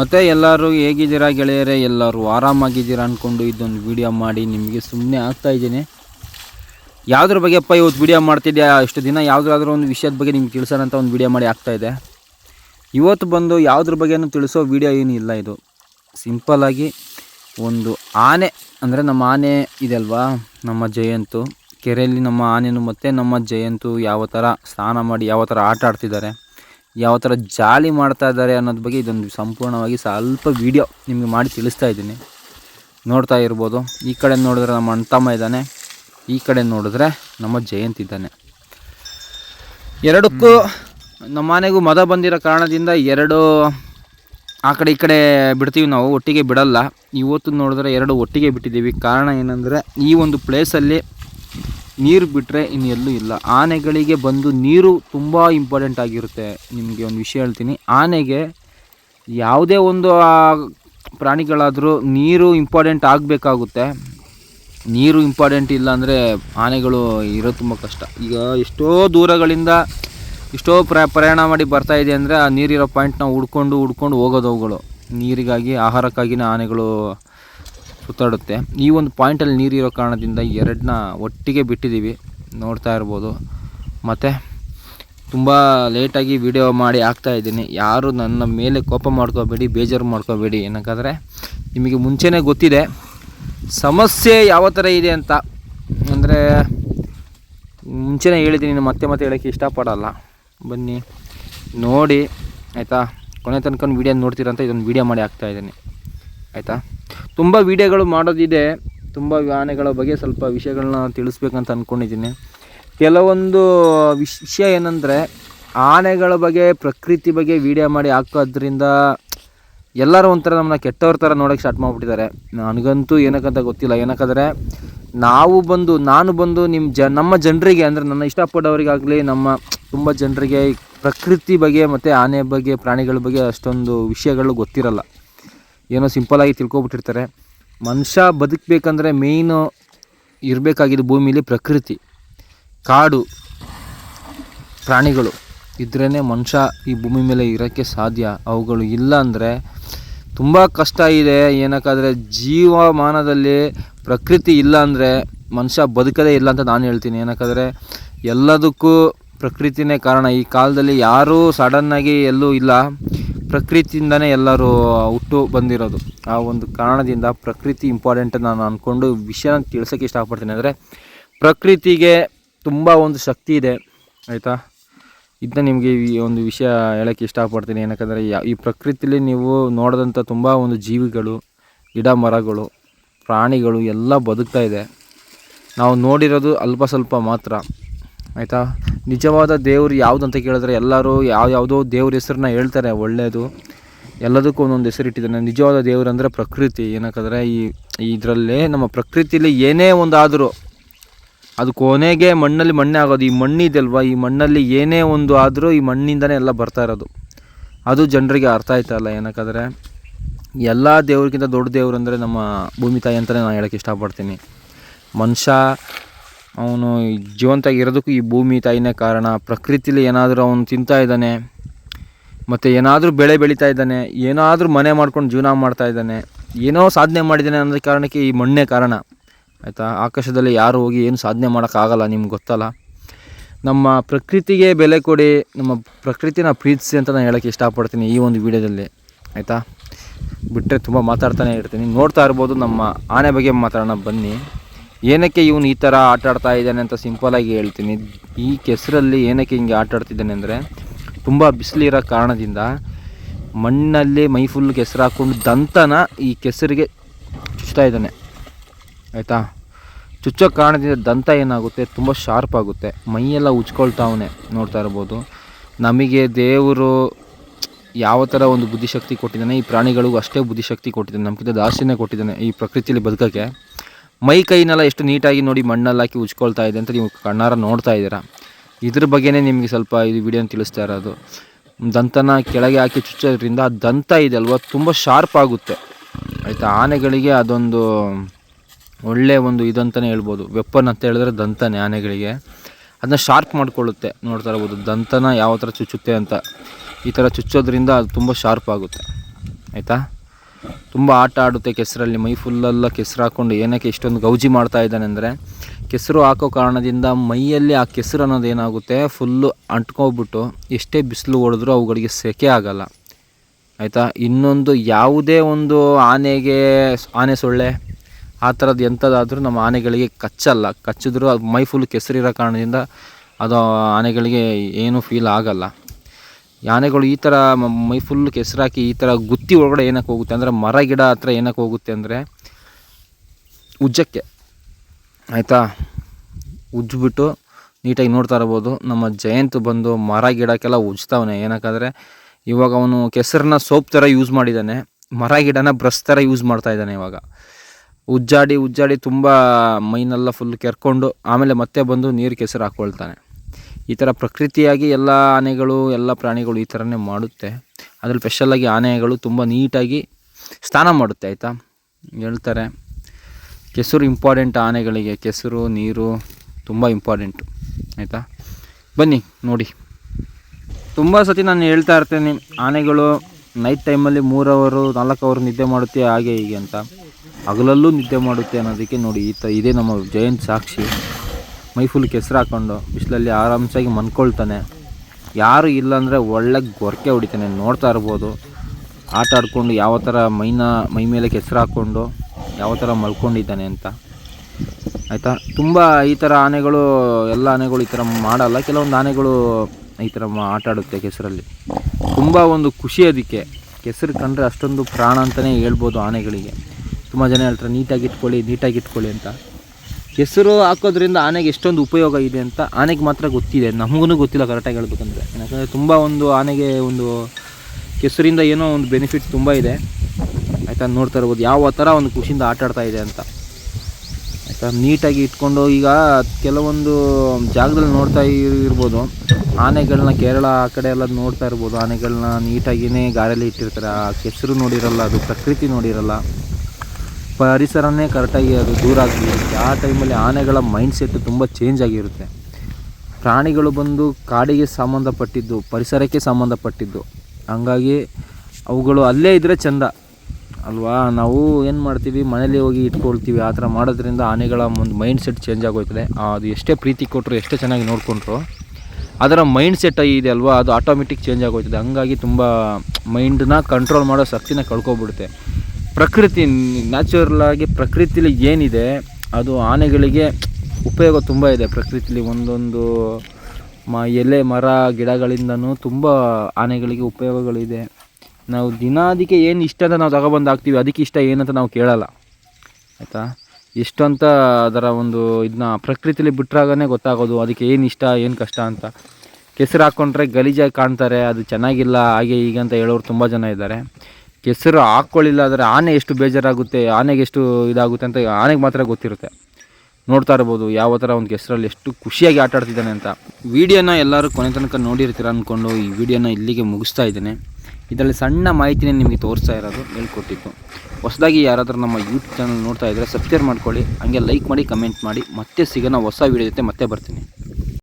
ಮತ್ತು ಎಲ್ಲರೂ ಹೇಗಿದ್ದೀರಾ ಗೆಳೆಯರೇ? ಎಲ್ಲರೂ ಆರಾಮಾಗಿದ್ದೀರಾ ಅಂದ್ಕೊಂಡು ಇದೊಂದು ವಿಡಿಯೋ ಮಾಡಿ ನಿಮಗೆ ಸುಮ್ಮನೆ ಆಗ್ತಾ ಇದ್ದೀನಿ. ಯಾವುದ್ರ ಬಗ್ಗೆಪ್ಪ ಇವತ್ತು ವಿಡಿಯೋ ಮಾಡ್ತಿದ್ಯಾ? ಇಷ್ಟು ದಿನ ಯಾವುದಾದ್ರೂ ಒಂದು ವಿಷಯದ ಬಗ್ಗೆ ನಿಮ್ಗೆ ತಿಳಿಸೋಣ ಅಂತ ಒಂದು ವಿಡಿಯೋ ಮಾಡಿ ಆಗ್ತಾಯಿದೆ ಇವತ್ತು ಬಂದು ಯಾವುದ್ರ ಬಗ್ಗೆನೂ ತಿಳಿಸೋ ವಿಡಿಯೋ ಏನೂ ಇಲ್ಲ ಇದು. ಸಿಂಪಲ್ಲಾಗಿ ಒಂದು ಆನೆ, ಅಂದರೆ ನಮ್ಮ ಆನೆ ಇದೆ ಅಲ್ವಾ ನಮ್ಮ ಜಯಂತು. ಕೆರೆಯಲ್ಲಿ ನಮ್ಮ ಆನೆನು ಮತ್ತು ನಮ್ಮ ಜಯಂತು ಯಾವ ಥರ ಸ್ನಾನ ಮಾಡಿ ಯಾವ ಥರ ಆಟ ಆಡ್ತಿದ್ದಾರೆ. ಯಾವ ಥರ ಜಾಲಿ ಮಾಡ್ತಾ ಇದ್ದಾರೆ ಅನ್ನೋದ್ರ ಬಗ್ಗೆ ಇದೊಂದು ಸಂಪೂರ್ಣವಾಗಿ ಸ್ವಲ್ಪ ವಿಡಿಯೋ ನಿಮಗೆ ಮಾಡಿ ತಿಳಿಸ್ತಾ ಇದ್ದೀನಿ. ನೋಡ್ತಾ ಇರ್ಬೋದು. ಈ ಕಡೆ ನೋಡಿದ್ರೆ ನಮ್ಮ ಅಣ್ತಮ್ಮ ಇದ್ದಾನೆ. ಈ ಕಡೆ ನೋಡಿದ್ರೆ ನಮ್ಮ ಜಯಂತ್ ಇದ್ದಾನೆ. ಎರಡಕ್ಕೂ ನಮ್ಮ ಮನೆಗೂ ಮದ ಬಂದಿರೋ ಕಾರಣದಿಂದ ಎರಡು ಆ ಕಡೆ ಈ ಕಡೆ ಬಿಡ್ತೀವಿ ನಾವು ಒಟ್ಟಿಗೆ ಬಿಡಲ್ಲ. ಇವತ್ತು ನೋಡಿದ್ರೆ ಎರಡು ಒಟ್ಟಿಗೆ ಬಿಟ್ಟಿದ್ದೀವಿ. ಕಾರಣ ಏನಂದರೆ ಈ ಒಂದು ಪ್ಲೇಸಲ್ಲಿ ನೀರು ಬಿಟ್ಟರೆ ಇನ್ನು ಎಲ್ಲೂ ಇಲ್ಲ. ಆನೆಗಳಿಗೆ ಬಂದು ನೀರು ತುಂಬ ಇಂಪಾರ್ಟೆಂಟ್ ಆಗಿರುತ್ತೆ. ನಿಮಗೆ ಒಂದು ವಿಷಯ ಹೇಳ್ತೀನಿ. ಆನೆಗೆ ಯಾವುದೇ ಒಂದು ಪ್ರಾಣಿಗಳಾದರೂ ನೀರು ಇಂಪಾರ್ಟೆಂಟ್ ಆಗಬೇಕಾಗುತ್ತೆ. ನೀರು ಇಂಪಾರ್ಟೆಂಟ್ ಇಲ್ಲ ಅಂದರೆ ಆನೆಗಳು ಇರೋದು ತುಂಬ ಕಷ್ಟ. ಈಗ ಎಷ್ಟೋ ದೂರಗಳಿಂದ ಎಷ್ಟೋ ಪ್ರ, ಪ್ರಯಾಣ ಮಾಡಿ ಬರ್ತಾ ಇದೆ ಅಂದರೆ ಆ ನೀರಿರೋ ಪಾಯಿಂಟ್ನ ಹುಡ್ಕೊಂಡು ಹುಡ್ಕೊಂಡು ಹೋಗೋದು ಅವುಗಳು. ನೀರಿಗಾಗಿ, ಆಹಾರಕ್ಕಾಗಿನ ಆನೆಗಳು ಸುತ್ತಾಡುತ್ತೆ. ಈ ಒಂದು ಪಾಯಿಂಟಲ್ಲಿ ನೀರಿರೋ ಕಾರಣದಿಂದ ಎರಡನ್ನ ಒಟ್ಟಿಗೆ ಬಿಟ್ಟಿದ್ದೀವಿ. ನೋಡ್ತಾ ಇರ್ಬೋದು. ಮತ್ತು ತುಂಬ ಲೇಟಾಗಿ ವಿಡಿಯೋ ಮಾಡಿ ಹಾಕ್ತಾ ಇದ್ದೀನಿ. ಯಾರು ನನ್ನ ಮೇಲೆ ಕೋಪ ಮಾಡ್ಕೋಬೇಡಿ, ಬೇಜಾರು ಮಾಡ್ಕೋಬೇಡಿ. ಏನಕ್ಕಾದರೆ ನಿಮಗೆ ಮುಂಚೆನೇ ಗೊತ್ತಿದೆ, ಸಮಸ್ಯೆ ಯಾವ ಥರ ಇದೆ ಅಂತ. ಅಂದರೆ ಮುಂಚೆನೇ ಹೇಳಿದ್ದೀನಿ ಮತ್ತೆ ಮತ್ತೆ ಹೇಳೋಕ್ಕೆ ಇಷ್ಟಪಡಲ್ಲ. ಬನ್ನಿ, ನೋಡಿ, ಆಯಿತಾ? ಕೊನೆ ತನಕ ವೀಡಿಯೋ ನೋಡ್ತೀರಂತ ಇದೊಂದು ವೀಡಿಯೋ ಮಾಡಿ ಹಾಕ್ತಾ ಇದ್ದೀನಿ. ಆಯಿತಾ? ತುಂಬ ವೀಡಿಯೋಗಳು ಮಾಡೋದಿದೆ, ತುಂಬ ಆನೆಗಳ ಬಗ್ಗೆ ಸ್ವಲ್ಪ ವಿಷಯಗಳನ್ನ ತಿಳಿಸ್ಬೇಕಂತ ಅಂದ್ಕೊಂಡಿದ್ದೀನಿ ಕೆಲವೊಂದು ವಿಷ್, ವಿಷಯ ಏನಂದರೆ, ಆನೆಗಳ ಬಗ್ಗೆ, ಪ್ರಕೃತಿ ಬಗ್ಗೆ ವೀಡಿಯೋ ಮಾಡಿ ಹಾಕೋದ್ರಿಂದ ಎಲ್ಲರೂ ಒಂಥರ ನಮ್ಮನ್ನ ಕೆಟ್ಟವ್ರ ಥರ ನೋಡೋಕ್ಕೆ ಸ್ಟಾರ್ಟ್ ಮಾಡಿಬಿಟ್ಟಿದ್ದಾರೆ. ನನಗಂತೂ ಏನಕ್ಕಂತ ಗೊತ್ತಿಲ್ಲ. ಏನಕ್ಕಂದರೆ, ನಾವು ಬಂದು, ನಾನು ಬಂದು ನಿಮ್ಮ ಜ, ನಮ್ಮ ಜನರಿಗೆ ಅಂದರೆ ನನ್ನ ಇಷ್ಟಪಡೋರಿಗಾಗಲಿ, ನಮ್ಮ ತುಂಬ ಜನರಿಗೆ ಪ್ರಕೃತಿ ಬಗ್ಗೆ ಮತ್ತು ಆನೆ ಬಗ್ಗೆ, ಪ್ರಾಣಿಗಳ ಬಗ್ಗೆ ಅಷ್ಟೊಂದು ವಿಷಯಗಳು ಗೊತ್ತಿರಲ್ಲ. ಏನೋ ಸಿಂಪಲಾಗಿ ತಿಳ್ಕೊಬಿಟ್ಟಿರ್ತಾರೆ. ಮನುಷ್ಯ ಬದುಕಬೇಕಂದ್ರೆ ಮೇಯ್ನು ಇರಬೇಕಾಗಿದ್ದು ಭೂಮಿಲಿ ಪ್ರಕೃತಿ, ಕಾಡು, ಪ್ರಾಣಿಗಳು. ಇದ್ರೇ ಮನುಷ್ಯ ಈ ಭೂಮಿ ಮೇಲೆ ಇರೋಕ್ಕೆ ಸಾಧ್ಯ. ಅವುಗಳು ಇಲ್ಲ ಅಂದರೆ ತುಂಬ ಕಷ್ಟ ಇದೆ. ಏನಕ್ಕಾದರೆ ಜೀವಮಾನದಲ್ಲಿ ಪ್ರಕೃತಿ ಇಲ್ಲ ಅಂದರೆ ಮನುಷ್ಯ ಬದುಕದೇ ಇಲ್ಲ ಅಂತ ನಾನು ಹೇಳ್ತೀನಿ. ಏನಕ್ಕಾದರೆ ಎಲ್ಲದಕ್ಕೂ ಪ್ರಕೃತಿನೇ ಕಾರಣ. ಈ ಕಾಲದಲ್ಲಿ ಯಾರೂ ಸಡನ್ನಾಗಿ ಎಲ್ಲೂ ಇಲ್ಲ. ಪ್ರಕೃತಿಯಿಂದನೇ ಎಲ್ಲರೂ ಹುಟ್ಟು ಬಂದಿರೋದು. ಆ ಒಂದು ಕಾರಣದಿಂದ ಪ್ರಕೃತಿ ಇಂಪಾರ್ಟೆಂಟ್ ನಾನು ಅಂದ್ಕೊಂಡು ವಿಷಯನ ತಿಳ್ಸೋಕ್ಕೆ ಇಷ್ಟಪಡ್ತೀನಿ. ಅಂದರೆ ಪ್ರಕೃತಿಗೆ ತುಂಬ ಒಂದು ಶಕ್ತಿ ಇದೆ. ಆಯಿತಾ? ಇದನ್ನ ನಿಮಗೆ ಈ ಒಂದು ವಿಷಯ ಹೇಳೋಕ್ಕೆ ಇಷ್ಟಪಡ್ತೀನಿ. ಏನಕ್ಕಂದರೆ ಈ ಪ್ರಕೃತಿಲಿ ನೀವು ನೋಡಿದಂಥ ತುಂಬ ಒಂದು ಜೀವಿಗಳು, ಗಿಡ ಮರಗಳು, ಪ್ರಾಣಿಗಳು ಎಲ್ಲ ಬದುಕ್ತಾ ಇದೆ. ನಾವು ನೋಡಿರೋದು ಅಲ್ಪ ಸ್ವಲ್ಪ ಮಾತ್ರ. ಆಯಿತಾ? ನಿಜವಾದ ದೇವರು ಯಾವುದು ಅಂತ ಕೇಳಿದ್ರೆ ಎಲ್ಲರೂ ಯಾವ ಯಾವುದೋ ದೇವ್ರ ಹೆಸರನ್ನ ಹೇಳ್ತಾರೆ ಒಳ್ಳೆಯದು ಎಲ್ಲದಕ್ಕೂ ಒಂದೊಂದು ಹೆಸರು ಇಟ್ಟಿದ್ದಾನೆ ನಿಜವಾದ ದೇವರು ಅಂದರೆ ಪ್ರಕೃತಿ. ಏನಕ್ಕಂದರೆ ಈ ಇದರಲ್ಲೇ ನಮ್ಮ ಪ್ರಕೃತಿಲಿ ಏನೇ ಒಂದು ಆದರೂ ಅದು ಕೊನೆಗೆ ಮಣ್ಣಲ್ಲಿ ಮಣ್ಣೇ ಆಗೋದು. ಈ ಮಣ್ಣಿದೆಲ್ವಾ ಈ ಮಣ್ಣಲ್ಲಿ ಏನೇ ಒಂದು ಆದರೂ ಈ ಮಣ್ಣಿಂದನೇ ಎಲ್ಲ ಬರ್ತಾ ಇರೋದು. ಅದು ಜನರಿಗೆ ಅರ್ಥ ಆಯ್ತಾ ಇಲ್ಲ. ಏನಕ್ಕಾದರೆ ಎಲ್ಲ ದೇವ್ರಿಗಿಂತ ದೊಡ್ಡ ದೇವ್ರು ಅಂದರೆ ನಮ್ಮ ಭೂಮಿ ತಾಯಿ ಅಂತಲೇ ನಾನು ಹೇಳೋಕ್ಕೆ ಇಷ್ಟಪಡ್ತೀನಿ. ಮನುಷ್ಯ ಅವನು ಜೀವಂತಾಗಿ ಇರೋದಕ್ಕೂ ಈ ಭೂಮಿ ತಾಯಿನೇ ಕಾರಣ. ಪ್ರಕೃತಿಲಿ ಏನಾದರೂ ಅವನು ತಿಂತಾ ಇದ್ದಾನೆ, ಮತ್ತು ಏನಾದರೂ ಬೆಳೆ ಬೆಳೀತಾ ಇದ್ದಾನೆ, ಏನಾದರೂ ಮನೆ ಮಾಡ್ಕೊಂಡು ಜೀವನ ಮಾಡ್ತಾ ಇದ್ದಾನೆ, ಏನೋ ಸಾಧನೆ ಮಾಡಿದ್ದಾನೆ ಅನ್ನೋ ಕಾರಣಕ್ಕೆ ಈ ಮಣ್ಣೇ ಕಾರಣ. ಆಯಿತಾ? ಆಕಾಶದಲ್ಲಿ ಯಾರು ಹೋಗಿ ಏನು ಸಾಧನೆ ಮಾಡೋಕ್ಕಾಗಲ್ಲ, ನಿಮ್ಗೆ ಗೊತ್ತಲ್ಲ? ನಮ್ಮ ಪ್ರಕೃತಿಗೆ ಬೆಲೆ ಕೊಡಿ, ನಮ್ಮ ಪ್ರಕೃತಿನ ಪ್ರೀತಿಸಿ ಅಂತ ನಾನು ಹೇಳೋಕ್ಕೆ ಇಷ್ಟಪಡ್ತೀನಿ ಈ ಒಂದು ವಿಡಿಯೋದಲ್ಲಿ. ಆಯಿತಾ? ಬಿಟ್ಟರೆ ತುಂಬ ಮಾತಾಡ್ತಾನೆ ಇರ್ತೀನಿ. ನೋಡ್ತಾ ಇರ್ಬೋದು ನಮ್ಮ ಆನೆ ಬಗ್ಗೆ ಮಾತಾಡೋಣ ಬನ್ನಿ. ಏನಕ್ಕೆ ಇವನು ಈ ಥರ ಆಟ ಆಡ್ತಾ ಇದ್ದಾನೆ ಅಂತ ಸಿಂಪಲಾಗಿ ಹೇಳ್ತೀನಿ. ಈ ಕೆಸರಲ್ಲಿ ಏನಕ್ಕೆ ಹಿಂಗೆ ಆಟ ಆಡ್ತಿದ್ದಾನೆ ಅಂದರೆ, ತುಂಬ ಬಿಸಿಲಿರೋ ಕಾರಣದಿಂದ ಮಣ್ಣಲ್ಲಿ ಮೈ ಫುಲ್ ಕೆಸರು ಹಾಕ್ಕೊಂಡು ದಂತನ ಈ ಕೆಸರಿಗೆ ಚುಚ್ತಾ ಇದ್ದಾನೆ. ಆಯಿತಾ? ಚುಚ್ಚೋ ಕಾರಣದಿಂದ ದಂತ ಏನಾಗುತ್ತೆ? ತುಂಬ ಶಾರ್ಪ್ ಆಗುತ್ತೆ. ಮೈಯೆಲ್ಲ ಉಜ್ಕೊಳ್ತಾವನೆ ನೋಡ್ತಾ ಇರ್ಬೋದು. ನಮಗೆ ದೇವರು ಯಾವ ಥರ ಒಂದು ಬುದ್ಧಿಶಕ್ತಿ ಕೊಟ್ಟಿದ್ದಾನೆ? ಈ ಪ್ರಾಣಿಗಳಿಗೂ ಅಷ್ಟೇ ಬುದ್ಧಿಶಕ್ತಿ ಕೊಟ್ಟಿದ್ದಾನೆ. ನಮ್ಗಿಂತ ಜಾಸ್ತಿನೇ ಕೊಟ್ಟಿದ್ದಾನೆ ಈ ಪ್ರಕೃತಿಯಲ್ಲಿ ಬದುಕೋಕ್ಕೆ. ಮೈ ಕೈನೆಲ್ಲ ಎಷ್ಟು ನೀಟಾಗಿ ನೋಡಿ ಮಣ್ಣಲ್ಲಿ ಹಾಕಿ ಉಜ್ಕೊಳ್ತಾ ಇದೆ ಅಂತ ನೀವು ಕಣ್ಣಾರ ನೋಡ್ತಾ ಇದ್ದೀರಾ. ಇದ್ರ ಬಗ್ಗೆನೇ ನಿಮಗೆ ಸ್ವಲ್ಪ ಇದು ವಿಡಿಯೋನ ತಿಳಿಸ್ತಾ ಇರೋದು. ದಂತನ ಕೆಳಗೆ ಹಾಕಿ ಚುಚ್ಚೋದ್ರಿಂದ ದಂತ ಇದೆ ಅಲ್ವಾ, ತುಂಬ ಶಾರ್ಪ್ ಆಗುತ್ತೆ. ಆಯಿತಾ? ಆನೆಗಳಿಗೆ ಅದೊಂದು ಒಳ್ಳೆ ಒಂದು ಇದಂತಲೇ ಹೇಳ್ಬೋದು. ವೆಪ್ಪನ್ ಅಂತ ಹೇಳಿದ್ರೆ ದಂತನೇ ಆನೆಗಳಿಗೆ. ಅದನ್ನ ಶಾರ್ಪ್ ಮಾಡ್ಕೊಳ್ಳುತ್ತೆ. ನೋಡ್ತಾ ಇರ್ಬೋದು, ದಂತನ ಯಾವ ಥರ ಚುಚ್ಚುತ್ತೆ ಅಂತ. ಈ ಥರ ಚುಚ್ಚೋದ್ರಿಂದ ಅದು ತುಂಬ ಶಾರ್ಪ್ ಆಗುತ್ತೆ. ಆಯಿತಾ? ತುಂಬ ಆಟ ಆಡುತ್ತೆ ಕೆಸರಲ್ಲಿ, ಮೈ ಫುಲ್ಲೆಲ್ಲ ಕೆಸರು ಹಾಕ್ಕೊಂಡು ಏನಕ್ಕೆ ಇಷ್ಟೊಂದು ಗೌಜಿ ಮಾಡ್ತಾ ಇದ್ದಾನೆ ಅಂದರೆ ಕೆಸರು ಹಾಕೋ ಕಾರಣದಿಂದ ಮೈಯಲ್ಲಿ ಆ ಕೆಸರು ಅನ್ನೋದು ಏನಾಗುತ್ತೆ ಫುಲ್ಲು ಅಂಟ್ಕೊಬಿಟ್ಟು ಎಷ್ಟೇ ಬಿಸಿಲು ಹೊಡೆದ್ರೂ ಅವುಗಳಿಗೆ ಸೆಕೆ ಆಗಲ್ಲ. ಆಯಿತಾ? ಇನ್ನೊಂದು ಯಾವುದೇ ಒಂದು ಆನೆಗೆ ಆನೆ ಸೊಳ್ಳೆ, ಆ ಥರದ್ದು ಎಂಥದ್ದಾದರೂ ನಮ್ಮ ಆನೆಗಳಿಗೆ ಕಚ್ಚಲ್ಲ. ಕಚ್ಚಿದ್ರೂ ಅದು ಮೈ ಫುಲ್ ಕೆಸರಿರೋ ಕಾರಣದಿಂದ ಅದು ಆನೆಗಳಿಗೆ ಏನೂ ಫೀಲ್ ಆಗಲ್ಲ. ಈ ಆನೆಗಳು ಈ ಥರ ಮೈ ಫುಲ್ ಕೆಸರಾಕಿ ಈ ಥರ ಗುತ್ತಿ ಒಳಗಡೆ ಏನಕ್ಕೆ ಹೋಗುತ್ತೆ ಅಂದರೆ ಮರ, ಗಿಡ ಹತ್ರ ಏನಕ್ಕೆ ಹೋಗುತ್ತೆ ಅಂದರೆ ಉಜ್ಜಕ್ಕೆ. ಆಯಿತಾ? ಉಜ್ಜಿಬಿಟ್ಟು ನೀಟಾಗಿ ನೋಡ್ತಾ ಇರ್ಬೋದು. ನಮ್ಮ ಜಯಂತ್ ಬಂದು ಮರ, ಗಿಡಕ್ಕೆಲ್ಲ ಉಜ್ತಾವನೆ. ಏನಕ್ಕಂದರೆ ಇವಾಗ ಅವನು ಕೆಸರನ್ನ ಸೋಪ್ ಥರ ಯೂಸ್ ಮಾಡಿದ್ದಾನೆ ಮರ, ಗಿಡನ ಬ್ರಷ್ ಥರ ಯೂಸ್ ಮಾಡ್ತಾ ಇದ್ದಾನೆ ಇವಾಗ. ಉಜ್ಜಾಡಿ ಉಜ್ಜಾಡಿ ತುಂಬ ಮೈನೆಲ್ಲ ಫುಲ್ ಕೆರ್ಕೊಂಡು ಆಮೇಲೆ ಮತ್ತೆ ಬಂದು ನೀರು ಕೆಸರು ಹಾಕ್ಕೊಳ್ತಾನೆ ಈ ಥರ ಪ್ರಕೃತಿಯಾಗಿ ಎಲ್ಲ ಆನೆಗಳು, ಎಲ್ಲ ಪ್ರಾಣಿಗಳು ಈ ಥರನೇ ಮಾಡುತ್ತೆ. ಅದ್ರಲ್ಲಿ ಸ್ಪೆಷಲ್ಲಾಗಿ ಆನೆಗಳು ತುಂಬ ನೀಟಾಗಿ ಸ್ನಾನ ಮಾಡುತ್ತೆ, ಆಯಿತಾ? ಹೇಳ್ತಾರೆ, ಕೆಸರು ಇಂಪಾರ್ಟೆಂಟ್ ಆನೆಗಳಿಗೆ. ಕೆಸರು, ನೀರು ತುಂಬ ಇಂಪಾರ್ಟೆಂಟು ಆಯಿತಾ? ಬನ್ನಿ, ನೋಡಿ. ತುಂಬ ಸತಿ ನಾನು ಹೇಳ್ತಾ ಇರ್ತೇನೆ, ಆನೆಗಳು ನೈಟ್ ಟೈಮಲ್ಲಿ ಮೂರು ಅವರು, ನಾಲ್ಕು ಅವರು ನಿದ್ದೆ ಮಾಡುತ್ತೆ, ಹಾಗೆ ಹೀಗೆ ಅಂತ. ಹಗಲಲ್ಲೂ ನಿದ್ದೆ ಮಾಡುತ್ತೆ ಅನ್ನೋದಕ್ಕೆ ನೋಡಿ, ಈ ತ, ಇದೇ ನಮ್ಮ ಜಯಂತ್ ಸಾಕ್ಷಿ. ಮೈ ಫುಲ್ ಕೆಸರು ಹಾಕ್ಕೊಂಡು ಬಿಸಿಲಲ್ಲಿ ಆರಾಮ್ಸಾಗಿ ಮನ್ಕೊಳ್ತಾನೆ. ಯಾರು ಇಲ್ಲಾಂದರೆ ಒಳ್ಳೆ ಗೊರಕೆ ಹೊಡಿತಾನೆ. ನೋಡ್ತಾ ಇರ್ಬೋದು. ಆಟ ಆಡ್ಕೊಂಡು ಯಾವ ಥರ ಮೈನ, ಮೈ ಮೇಲೆ ಕೆಸರು ಹಾಕ್ಕೊಂಡು ಯಾವ ಥರ ಮಲ್ಕೊಂಡಿದ್ದಾನೆ ಅಂತ. ಆಯಿತಾ? ತುಂಬ ಈ ಥರ ಆನೆಗಳು, ಎಲ್ಲ ಆನೆಗಳು ಈ ಥರ ಮಾಡಲ್ಲ. ಕೆಲವೊಂದು ಆನೆಗಳು ಈ ಥರ ಆಟ ಆಡುತ್ತೆ ಕೆಸರಲ್ಲಿ. ತುಂಬ ಒಂದು ಖುಷಿ ಅದಕ್ಕೆ. ಕೆಸರು ಕಂಡ್ರೆ ಅಷ್ಟೊಂದು ಪ್ರಾಣ ಅಂತಲೇ ಹೇಳ್ಬೋದು ಆನೆಗಳಿಗೆ. ತುಂಬ ಜನ ಹೇಳ್ತಾರೆ, ನೀಟಾಗಿ ಇಟ್ಕೊಳ್ಳಿ ನೀಟಾಗಿ ಇಟ್ಕೊಳ್ಳಿ ಅಂತ. ಕೆಸರು ಹಾಕೋದ್ರಿಂದ ಆನೆಗೆ ಎಷ್ಟೊಂದು ಉಪಯೋಗ ಇದೆ ಅಂತ ಆನೆಗೆ ಮಾತ್ರ ಗೊತ್ತಿದೆ. ನಮಗೂ ಗೊತ್ತಿಲ್ಲ ಕರೆಕ್ಟಾಗಿ ಹೇಳ್ಬೇಕಂದ್ರೆ. ಯಾಕಂದರೆ ತುಂಬ ಒಂದು ಆನೆಗೆ ಒಂದು ಕೆಸರಿಂದ ಏನೋ ಒಂದು ಬೆನಿಫಿಟ್ ತುಂಬ ಇದೆ. ಆಯಿತಾ? ನೋಡ್ತಾ ಇರ್ಬೋದು. ಯಾವ ಥರ ಒಂದು ಖುಷಿಯಿಂದ ಆಟ ಆಡ್ತಾ ಇದೆ ಅಂತ. ಆಯಿತಾ? ನೀಟಾಗಿ ಇಟ್ಕೊಂಡು ಈಗ ಕೆಲವೊಂದು ಜಾಗದಲ್ಲಿ ನೋಡ್ತಾ ಇರ್- ಇರ್ಬೋದು. ಆನೆಗಳನ್ನ ಕೇರಳ ಆ ಕಡೆ ಎಲ್ಲ ನೋಡ್ತಾ ಇರ್ಬೋದು. ಆನೆಗಳನ್ನ ನೀಟಾಗಿನೇ ಗಾರೆಯಲ್ಲಿ ಇಟ್ಟಿರ್ತಾರೆ. ಆ ಕೆಸರು ನೋಡಿರಲ್ಲ, ಅದು ಪ್ರಕೃತಿ ನೋಡಿರಲ್ಲ. ಪರಿಸರನೇ ಕರೆಕ್ಟಾಗಿ ಅದು ದೂರ ಆಗಿರುತ್ತೆ. ಆ ಟೈಮಲ್ಲಿ ಆನೆಗಳ ಮೈಂಡ್ ಸೆಟ್ ತುಂಬ ಚೇಂಜ್ ಆಗಿರುತ್ತೆ. ಪ್ರಾಣಿಗಳು ಬಂದು ಕಾಡಿಗೆ ಸಂಬಂಧಪಟ್ಟಿದ್ದು, ಪರಿಸರಕ್ಕೆ ಸಂಬಂಧಪಟ್ಟಿದ್ದು. ಹಂಗಾಗಿ ಅವುಗಳು ಅಲ್ಲೇ ಇದ್ದರೆ ಚಂದ. ಅಲ್ವಾ? ನಾವು ಏನು ಮಾಡ್ತೀವಿ? ಮನೇಲಿ ಹೋಗಿ ಇಟ್ಕೊಳ್ತೀವಿ. ಆ ಥರ ಮಾಡೋದ್ರಿಂದ ಆನೆಗಳ ಒಂದು ಮೈಂಡ್ ಸೆಟ್ ಚೇಂಜ್ ಆಗೋಯ್ತದೆ ಅದು ಎಷ್ಟೇ ಪ್ರೀತಿ ಕೊಟ್ಟರು ಎಷ್ಟೇ ಚೆನ್ನಾಗಿ ನೋಡಿಕೊಂಡ್ರು, ಅದರ ಮೈಂಡ್ ಸೆಟ್ ಇದೆ ಅಲ್ವಾ? ಅದು ಆಟೋಮೆಟಿಕ್ ಚೇಂಜ್ ಆಗೋಯ್ತದೆ. ಹಂಗಾಗಿ ತುಂಬ ಮೈಂಡನ್ನ ಕಂಟ್ರೋಲ್ ಮಾಡೋ ಶಕ್ತಿನ ಕಳ್ಕೊಬಿಡುತ್ತೆ. ಪ್ರಕೃತಿ ನ್ಯಾಚುರಲ್ ಆಗಿ ಪ್ರಕೃತಿಲಿ ಏನಿದೆ, ಅದು ಆನೆಗಳಿಗೆ ಉಪಯೋಗ ತುಂಬ ಇದೆ. ಪ್ರಕೃತಿಲಿ ಒಂದೊಂದು ಮ, ಎಲೆ, ಮರ, ಗಿಡಗಳಿಂದನೂ ತುಂಬ ಆನೆಗಳಿಗೆ ಉಪಯೋಗಗಳಿದೆ. ನಾವು ದಿನ ಅದಕ್ಕೆ ಏನು ಇಷ್ಟ ಅಂತ ನಾವು ತಗೊಬಂದು ಹಾಕ್ತೀವಿ, ಅದಕ್ಕೆ ಇಷ್ಟ ಏನಂತ ನಾವು ಕೇಳಲ್ಲ. ಆಯಿತಾ? ಎಷ್ಟಂತ ಅದರ ಒಂದು ಇದನ್ನ ಪ್ರಕೃತಿಲಿ ಬಿಟ್ಟರಾಗನೇ ಗೊತ್ತಾಗೋದು, ಅದಕ್ಕೆ ಏನು ಇಷ್ಟ, ಏನು ಕಷ್ಟ ಅಂತ. ಕೆಸರು ಹಾಕ್ಕೊಂಡ್ರೆ ಗಲೀಜಾಗಿ ಕಾಣ್ತಾರೆ, ಅದು ಚೆನ್ನಾಗಿಲ್ಲ, ಹಾಗೆ ಹೀಗೆ ಅಂತ ಹೇಳೋರು ತುಂಬ ಜನ ಇದ್ದಾರೆ. ಕೆಸರು ಹಾಕ್ಕೊಳ್ಳಿಲ್ಲ ಆದರೆ ಆನೆ ಎಷ್ಟು ಬೇಜಾರಾಗುತ್ತೆ, ಆನೆಗೆ ಎಷ್ಟು ಇದಾಗುತ್ತೆ ಅಂತ ಆನೆಗೆ ಮಾತ್ರ ಗೊತ್ತಿರುತ್ತೆ. ನೋಡ್ತಾ ಇರ್ಬೋದು ಯಾವ ಥರ ಒಂದು ಕೆಸರಲ್ಲಿ ಎಷ್ಟು ಖುಷಿಯಾಗಿ ಆಟ ಆಡ್ತಿದ್ದಾನೆ ಅಂತ. ವಿಡಿಯೋನ ಎಲ್ಲರೂ ಕೊನೆ ತನಕ ನೋಡಿರ್ತೀರ ಅಂದ್ಕೊಂಡು ಈ ವಿಡಿಯೋನ ಇಲ್ಲಿಗೆ ಮುಗಿಸ್ತಾ ಇದ್ದೇನೆ. ಇದರಲ್ಲಿ ಸಣ್ಣ ಮಾಹಿತಿನೇ ನಿಮಗೆ ತೋರಿಸ್ತಾ ಇರೋದು ಹೇಳ್ಕೊಟ್ಟಿತ್ತು ಹೊಸದಾಗಿ ಯಾರಾದರೂ ನಮ್ಮ ಯೂಟ್ಯೂಬ್ ಚಾನಲ್ ನೋಡ್ತಾ ಇದ್ದರೆ ಸಬ್ಸ್ಕ್ರೈಬ್ ಮಾಡ್ಕೊಳ್ಳಿ, ಹಂಗೆ ಲೈಕ್ ಮಾಡಿ ಕಮೆಂಟ್ ಮಾಡಿ, ಮತ್ತೆ ಸಿಗೋಣ ಹೊಸ ವಿಡಿಯೋ ಜೊತೆ ಮತ್ತೆ ಬರ್ತೀನಿ.